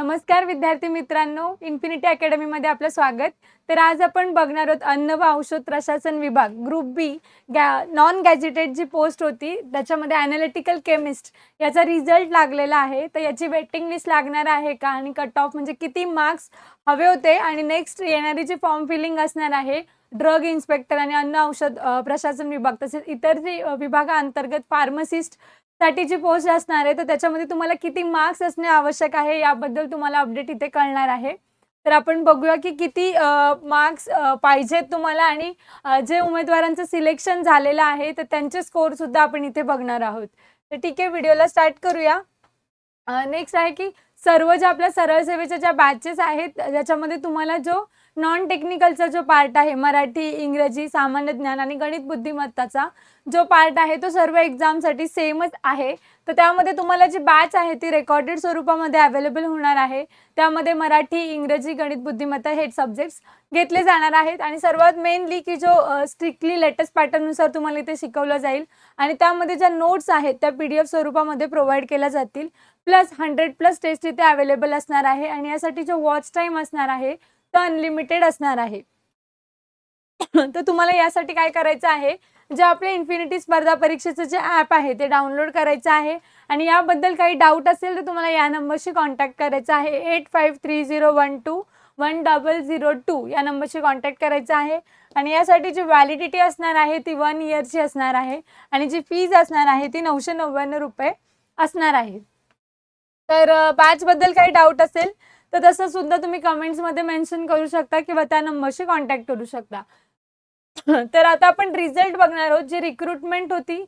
नमस्कार विद्यार्थी मित्रांनो इन्फिनिटी अकॅडमीमध्ये आपलं स्वागत. तर आज आपण बघणार आहोत अन्न व औषध प्रशासन विभाग ग्रुप बी गॅ नॉन गॅजेटेड जी पोस्ट होती त्याच्यामध्ये ॲनालिटिकल केमिस्ट याचा रिझल्ट लागलेला आहे. तर याची वेटिंग लिस्ट लागणार आहे का? आणि कट ऑफ म्हणजे किती मार्क्स हवे होते? आणि नेक्स्ट येणारी जी फॉर्म फिलिंग असणार आहे ड्रग इन्स्पेक्टर आणि अन्न औषध प्रशासन विभाग तसेच इतर जी विभागाअंतर्गत फार्मसिस्ट साठी जी पोस्ट असणार आहे तर त्याच्यामध्ये तुम्हाला किती मार्क्स असणे आवश्यक आहे याबद्दल तुम्हाला अपडेट इथे कळणार आहे. तर आपण बघूया की किती मार्क्स पाहिजेत तुम्हाला आणि जे उमेदवारांचं सिलेक्शन झालेलं आहे तर त्यांचे स्कोर सुद्धा आपण इथे बघणार आहोत. तर ठीक आहे व्हिडिओला स्टार्ट करूया. नेक्स्ट आहे की सर्व ज्या आपल्या सरळ सेवेच्या ज्या बॅचेस आहेत ज्याच्यामध्ये तुम्हाला जो नॉन टेक्निकलचा जो पार्ट आहे मराठी इंग्रजी सामान्य ज्ञान आणि गणित बुद्धिमत्ताचा जो पार्ट आहे तो सर्व एक्झामसाठी सेमच आहे. तर त्यामध्ये तुम्हाला जी बॅच आहे ती रेकॉर्डेड स्वरूपामध्ये अवेलेबल होणार आहे. त्यामध्ये मराठी इंग्रजी गणित बुद्धिमत्ता हे सब्जेक्ट्स घेतले जाणार आहेत. आणि सर्वात मेनली की जो स्ट्रिक्टली लेटेस्ट पॅटर्ननुसार तुम्हाला इथे शिकवलं जाईल. आणि त्यामध्ये ज्या नोट्स आहेत त्या पी डी एफ स्वरूपामध्ये प्रोव्हाइड केल्या जातील. प्लस हंड्रेड प्लस टेस्ट इथे अवेलेबल असणार आहे. आणि यासाठी जो वॉच टाईम असणार आहे अनलिमिटेड असणार आहे. तर तुम्हाला यासाठी काय करायचं आहे? जे आपले इन्फिनिटी स्पर्धा परीक्षेचं जे ॲप आहे ते डाउनलोड करायचं आहे. आणि याबद्दल काही डाऊट असेल तर तुम्हाला या नंबरशी कॉन्टॅक्ट करायचा आहे. Eight five three zero one two one double zero two या नंबरशी कॉन्टॅक्ट करायचा आहे. आणि यासाठी जी व्हॅलिडिटी असणार आहे ती वन इयरची असणार आहे. आणि जी फीज असणार आहे ती नऊशे नव्याण्णव रुपये असणार आहे. तर बॅचबद्दल काही डाऊट असेल तर तसं सुद्धा तुम्ही कमेंट्समध्ये मेन्शन करू शकता किंवा त्या नंबरशी कॉन्टॅक्ट करू शकता. तर आता आपण रिझल्ट बघणार आहोत. जी रिक्रुटमेंट होती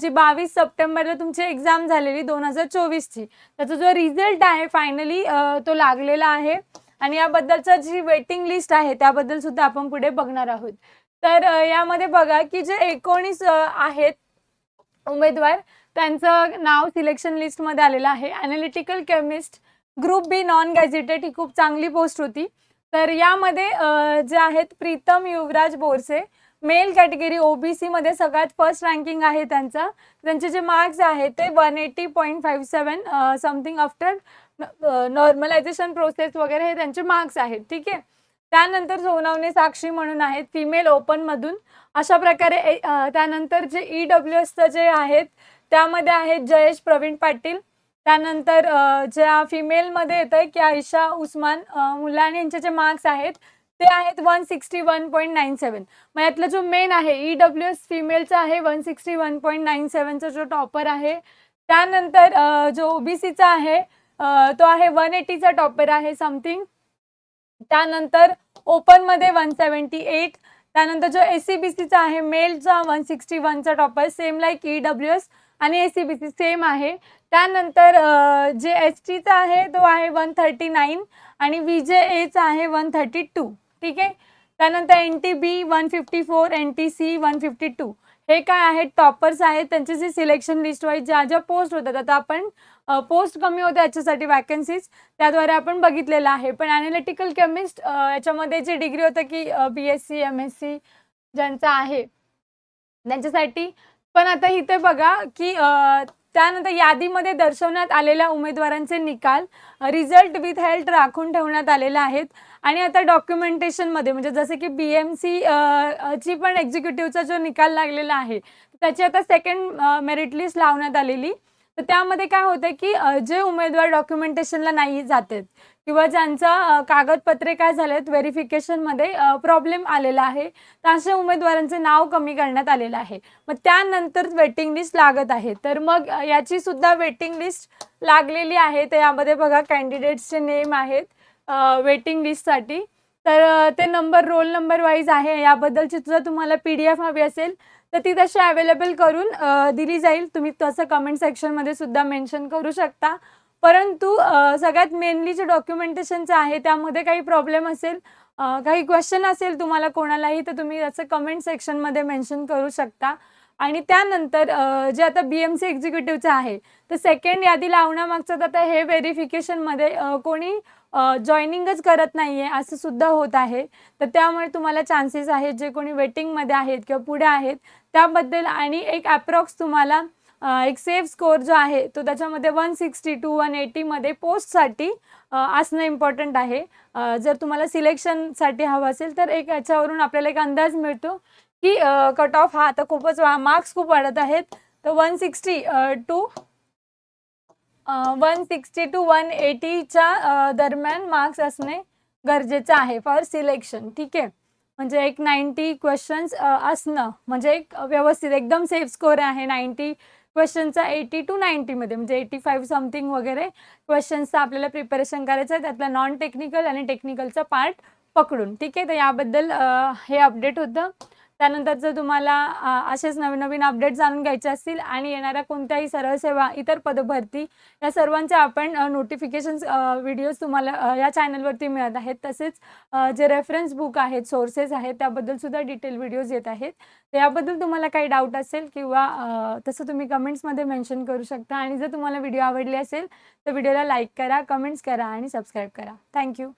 जी बावीस सप्टेंबरला तुमची एक्झाम झालेली दोन हजार चोवीसची त्याचा जो रिझल्ट आहे फायनली तो लागलेला आहे. आणि याबद्दलचा जी वेटिंग लिस्ट आहे त्याबद्दल सुद्धा आपण पुढे बघणार आहोत. तर यामध्ये बघा की जे एकोणीस आहेत उमेदवार त्यांचं नाव सिलेक्शन लिस्टमध्ये आलेलं आहे. Analytical chemist group B non gazetted ही खूप चांगली पोस्ट होती. तर यामध्ये जे आहेत Pritam Yuvraj Borse male category OBC मध्ये सगळ्यात फर्स्ट रँकिंग आहे त्यांचा. त्यांचे जे मार्क्स आहेत ते one eighty point five seven something after normalization process वगैरे हे त्यांचे मार्क्स आहेत. ठीक आहे? त्यानंतर सोनावणे साक्षी म्हणून आहेत फिमेल ओपनमधून अशा प्रकारे ए- त्यानंतर जे ई डब्ल्यू एसचं जे आहेत त्यामध्ये आहेत जयेश प्रवीण पाटील त्यानंतर ज्या फिमेलमध्ये येतं की आयशा उस्मान मुलान यांचे जे मार्क्स आहेत ते आहेत one sixty one point nine seven मग यातला जो मेन आहे ई डब्ल्यू एस फिमेलचा आहे one sixty one point nine सेवनचा जो टॉपर आहे त्यानंतर अ, जो ओबीसीचा आहे तो आहे वन एटीचा टॉपर आहे समथिंग त्यानंतर ओपनमध्ये वन सेवन्टी एट त्यानंतर जो एस सी बी सीचा आहे मेलचा one sixty वनचा topper same like E W S आणि S C B C same आहे. त्यानंतर जे एस टीचा आहे तो आहे वन थर्टी नाईन आणि व्ही जे एचा आहे वन थर्टी टू ठीक आहे? त्यानंतर N T B one fifty four N T C one fifty two हे काय आहेत? टॉपर्स आहेत. त्यांची जी सिलेक्शन लिस्ट वाईज ज्या ज्या पोस्ट होतात. आता आपण पोस्ट कमी होत्या याच्यासाठी वॅकन्सीज त्याद्वारे आपण बघितलेलं आहे. पण ॲनालिटिकल केमिस्ट याच्यामध्ये जी डिग्री होतं की B S C M S C ज्यांचं आहे त्यांच्यासाठी. पण आता इथे बघा की त्यानंतर यादीमध्ये दर्शवण्यात आलेल्या उमेदवारांचे निकाल रिझल्ट विथ हेल्थ राखून ठेवण्यात आलेले आहेत. आणि आता डॉक्युमेंटेशनमध्ये म्हणजे जसे की बी एम सी ची पण एक्झिक्युटिव्हचा जो निकाल लागलेला आहे त्याची आता सेकंड मेरिट लिस्ट लावण्यात आलेली. तर त्यामध्ये काय होतं की जे उमेदवार डॉक्युमेंटेशनला नाही जात आहेत किंवा ज्यांचा कागदपत्रे काय झालेत व्हेरिफिकेशनमध्ये प्रॉब्लेम आलेला आहे तर अशा उमेदवारांचे नाव कमी करण्यात आलेलं आहे. मग त्यानंतर वेटिंग लिस्ट लागत आहे. तर मग याची सुद्धा वेटिंग लिस्ट लागलेली आहे. तर यामध्ये बघा कॅन्डिडेट्सचे नेम आहेत वेटिंग लिस्टसाठी तर ते नंबर रोल नंबर वाईज आहे. याबद्दलची सुद्धा तुम्हाला पी डी एफ हवी असेल तर ती तशी अवेलेबल करून दिली जाईल. तुम्ही तसं कमेंट सेक्शनमध्ये सुद्धा मेन्शन करू शकता. परंतु सगळ्यात मेनली जे डॉक्युमेंटेशनचं आहे त्यामध्ये काही प्रॉब्लेम असेल काही क्वेश्चन असेल तुम्हाला कोणालाही तर तुम्ही त्याचं कमेंट सेक्शनमध्ये मेन्शन करू शकता. आणि त्यानंतर जे आता बी एम सी एक्झिक्युटिव्हचं आहे तर सेकंड यादी लावण्यामागचं तर आता हे व्हेरिफिकेशनमध्ये कोणी जॉईनिंगच करत नाही आहे असं सुद्धा होत आहे. तर त्यामुळे तुम्हाला चान्सेस आहेत जे कोणी वेटिंगमध्ये आहेत किंवा पुढे आहेत त्याबद्दल आणि एक ॲप्रॉक्स तुम्हाला एक सेफ स्कोर जो आहे तो त्याच्यामध्ये वन सिक्स्टी टू वन एटीमध्ये पोस्टसाठी असणं इम्पॉर्टंट आहे. जर तुम्हाला सिलेक्शनसाठी हवं असेल तर एक याच्यावरून आपल्याला एक अंदाज मिळतो की कट ऑफ हा आता खूपच मार्क्स खूप वाढत आहेत. तर one sixty two one sixty two one एटीच्या दरम्यान मार्क्स असणे गरजेचं आहे फॉर सिलेक्शन ठीक आहे? म्हणजे एक नाईंटी क्वेश्चन्स असणं म्हणजे एक व्यवस्थित एकदम सेफ स्कोर आहे नाईंटी क्वेश्चनचा एटी टू नाईंटीमध्ये म्हणजे एटी फाईव्ह समथिंग वगैरे क्वेश्चन्सचा आपल्याला प्रिपरेशन करायचं आहे. त्यातला नॉन टेक्निकल आणि टेक्निकलचा पार्ट पकडून. ठीक आहे? तर याबद्दल हे अपडेट होतं. त्यानंतर जर तुम्हाला असेच नवीन नवीन अपडेट जाणून घ्यायचे असतील आणि येणाऱ्या कोणत्याही सरळ सेवा इतर पदभरती या सर्वांचे आपण नोटिफिकेशन्स व्हिडिओज तुम्हाला या चॅनलवरती मिळत आहेत. तसेच जे रेफरन्स बुक आहेत सोर्सेस आहेत त्याबद्दल सुद्धा डिटेल व्हिडिओज येत आहेत. तर याबद्दल तुम्हाला काही डाऊट असेल किंवा तसं तुम्ही कमेंट्समध्ये मेन्शन करू शकता. आणि जर तुम्हाला व्हिडिओ आवडले असेल तर व्हिडिओला लाईक करा कमेंट्स करा आणि सबस्क्राईब करा. थँक्यू